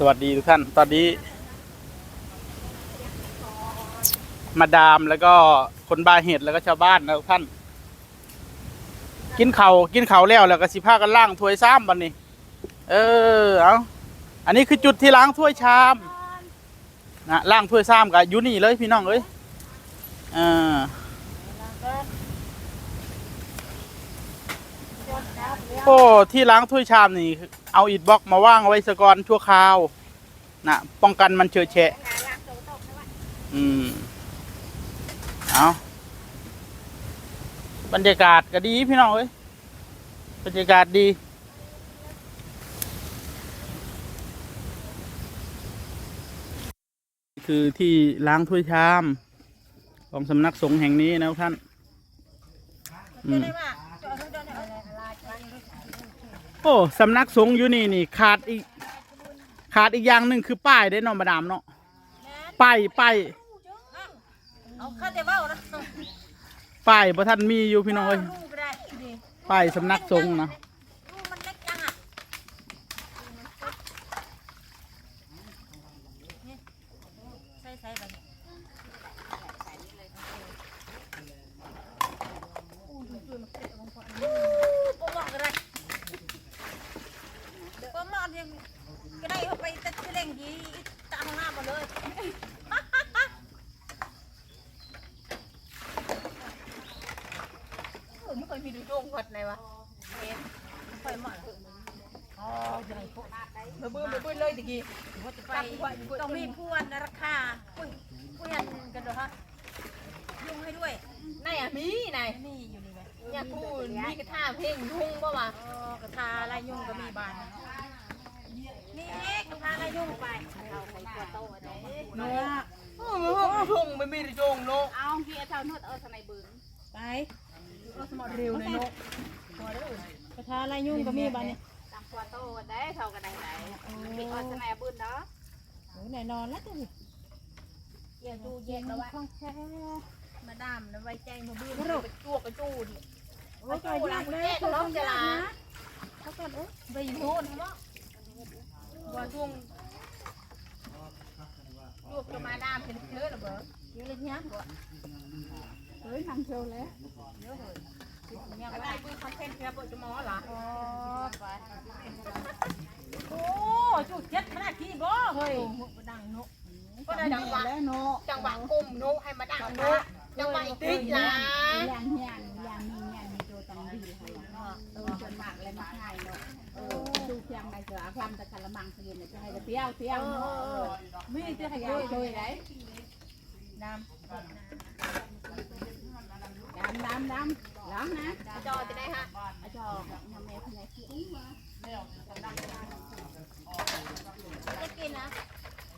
สวัสดีทุกท่าน ตอนนี้ มาดามแล้วก็คนบาเห็ดแล้วก็ชาวบ้านนะทุกท่าน กินเขากินเขาแล้วแล้วก็สิพากันล้างถ้วยซ้ำบันนี้ เออเอาอันนี้คือจุดที่ล้างถ้วยชามนะล้างถ้วยซ้ำกับยูนี่เลยพี่น้องเอ้ยเออ โอ้ที่ล้างถ้วยชามนี่ เอาอิฐบล็อกมาว่างเอาไว้สะก่อนชั่วคราวนะป้องกันมันเชอแฉะอืมเอาบรรยากาศก็ดีพี่น้องเอ้ยบรรยากาศดี คือที่ล้างถ้วยชาม ของสำนักสงฆ์แห่งนี้นะทุกท่านอืม โอ้สำนักสงฆ์อยู่นี่นี่ขาดอีก ขาดอีกอย่างหนึ่งคือป้ายได้เนอนมาดามเนาะป้ายป้ายเอาข้าแต่ว่านะป้ายพระท่านมีอยู่พี่น้องเอ้ยลูกก็ได้ดิป้ายสำนักสงฆ์นะ ลูกมันเล็กจังอะนี่ใส่ใส่แบบนี้อู้ปมหมอกก็ได้ปมหมอกยังก็ได้เอาไปตัดที่เล่งยีตาข้างหน้าหมดเลย เออ ไม่เคยมีดูโจงหดไหนวะเอ็มไม่ค่อยเหมาะอ๋อใหญ่โคตรเบื่อเบื่อเบื่อเลยตะกี้ว่าจะไปต้องมีพวนราคาปุ้ยปุ้ยกันกันเหรอฮะยุ่งให้ด้วยนายอะมีนายนี่อยู่นี่ไหมอยากพูดมีกระทาเพลงยุ่งป่าวะอ๋อกระทาอะไรยุ่งก็มีบานนี่กระทาอะไรยุ่งไปเอาไปตัวโตได้เนาะโอ้โหทุ่งไม่มีจงเนาะเอาเฮียเท่านู้นเออสมัยบึงไป เอาสมอเร็วเลยเนาะกระทาอะไรยุ่งก็มีบานเนี่ยตามควาโตได้เท่ากันได้ไหนมีออสมัยบึงเนาะโอ้แน่นอนแล้วจ้ะนี่เกี่ยวดูเย็นแล้ววะของแท้มาดามนะไว้ใจมาบื้อมาไปจวกกระจูดิโอ้ยใจยากเลยตัวต้องจะลาเขาก็เอ้ยไปอยู่โน่นเหรอว่าช่วงลูกจะมาดามเป็นเชื้อหรือเปล่าเดี๋ยวเลยเนี่ยบ่เฮ้ยนางเชียวแล้วก็ได้ปืนคอนเทนต์ครับจะมอเหรออ๋อไปโอ้จุดเจ็ดขนาดที่บ่เฮ้ยบ่ดังเนาะก็ได้จังหวะแล้วเนาะจังหวะกลุ่มนุให้มาดังนุจังหวะอีกติดละอย่างเฮียนอย่างมีงานมีโจตังดีให้เนาะเออจนมากเลยมากง่ายเนาะเออดูเพียงในเสือความตะกะละมังเสียนจะให้เปรี้ยวเปรี้ยวเนาะมีจะขยาโดยยโดยไหน น้ดำดำดำล้างนะจอจะได้ฮะอาจารย์ทำแม่พนักที่อุ้งมาจะกินนะ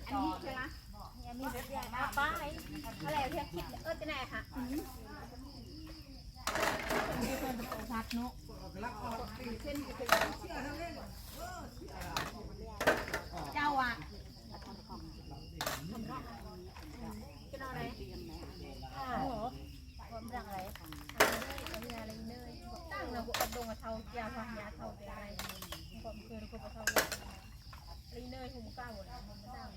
อันนี้ใช่ไหมอันนี้แบบใหญ่นะป้าไอ้อะไรเพียงคิดเออจะได้ฮะชัดเนาะ เจ้าอะจะนอนไหน โอ้โหความรักอะไรอะไรอะไรเนย ตั้งนะหัวดงกับเท่าเจียวท องยาเท่าอะไรความเกินควาเท่าลีเนยหุ่มก้าวนะมันตั้ง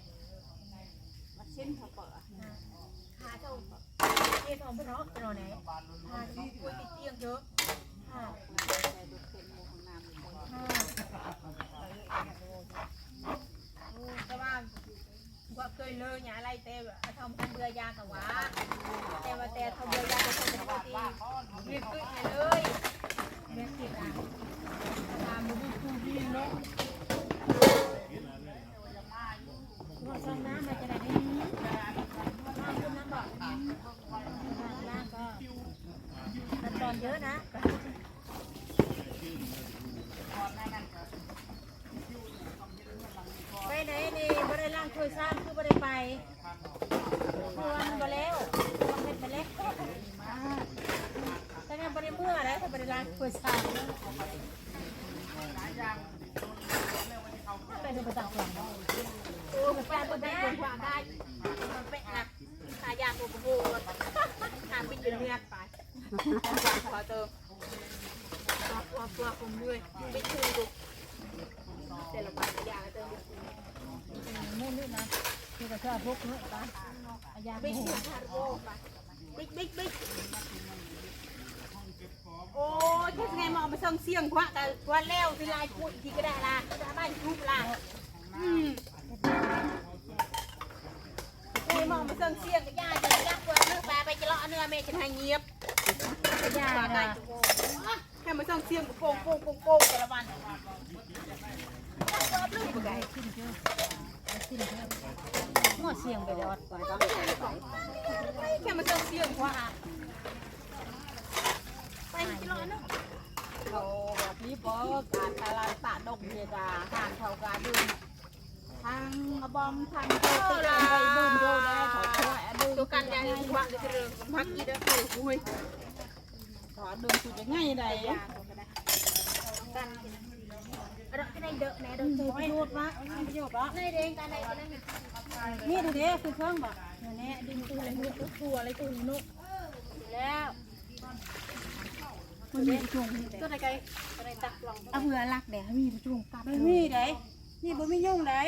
มาเช่นเขาเปิดหาเท่าเอ็ดของพี่น้องจะนอนไหนหาที่กล้วยติดเตียงเยอะหาแต่ว่าว่าเคยเลยเนี่ยอะไรแต่ทำทำเบื่อยาแต่ว่าแต่ว่าแต่ทำเบื่อยาเป็นคนปกติเรีบขึ้นเลยแม่ติดอะ ได้ดีน้ำไปไหนนี่บ่ได้ล่างถ้วยซ้ำคือบ่ได้ไปครัวมันบ่แล้วมันเฮ็ดไปแล้วแต่เนี่ยบ่ได้เมื่อแล้วถ้าบ่ได้ล่างถ้วยซ้ำ ไปดูประจักษ์หลังโอ้แฟนคนได้คนความได้เป็นนะตายาตัวโบหาไปยืนเงียบไปขอเติมขอตัวผมด้วยไม่ชื่อดูแต่ละวันยาเติมนี่นะที่ก็ชอบพวกนี้ปะอายาบิ๊กหูบิ๊กฮาร์โร่ปะบิ๊กบิ๊กบิ๊ก อ้ยแค่ไงมองมาส่งเสียงกว่าแต่ว่าแล้วสิลายพูดอีกทีก็ได้ละจะบ้านทุบละอืมไอ้มองมาส่งเสียงก็ย่าจะยักเปิดเนื้อปลาไปจะเลาะเนื้อแม่จะให้เงียบยาปลาไก่น่ะแค่มาส่งเสียงก็โป่งโป่งโป่งโป่งแต่ละวันยักเปิดเนื้อปลาไก่งอเสียงไปเลยอดก่อนต้องแค่มาส่งเสียงกว่า ไปจะเลาะเนื้อเขาแบบนี้ปอการตลาดตะดงเยดาทางเขาการดื่มทางบอมทางโตติไปดื่มโดได้ขอช่วยดื่มตัวกันยังวาจะเรื่องพักอีเด้อคืออุ้ยขอดื่มสุดจะง่ายใดกันเราจะได้เด้อแน่เด้อมีประโยชน์วะมีประโยชน์วะในเด้งกันในกันนั่นนี่ดูดิคือเครื่องบอกเนี่ยดึงตัวอะไรตัวอะไรตัวนุกแล้ว มันมีประจุงตัวไหนไก่ตัวไหนตักลองเอาเผื่อรักเดี๋ยวมีประจุงกลับไม่มีเด้นี่บ่มียุ่งเด้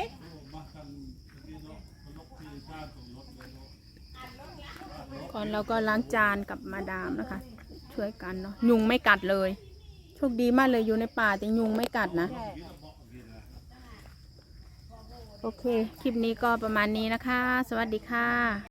ก่อนเราก็ล้างจานกับมาดามนะคะ ช่วยกันเนาะยุงไม่กัดเลยโชคดีมากเลยอยู่ในป่าแต่ยุงไม่กัดนะ โอเค คลิปนี้ก็ประมาณนี้นะคะ สวัสดีค่ะ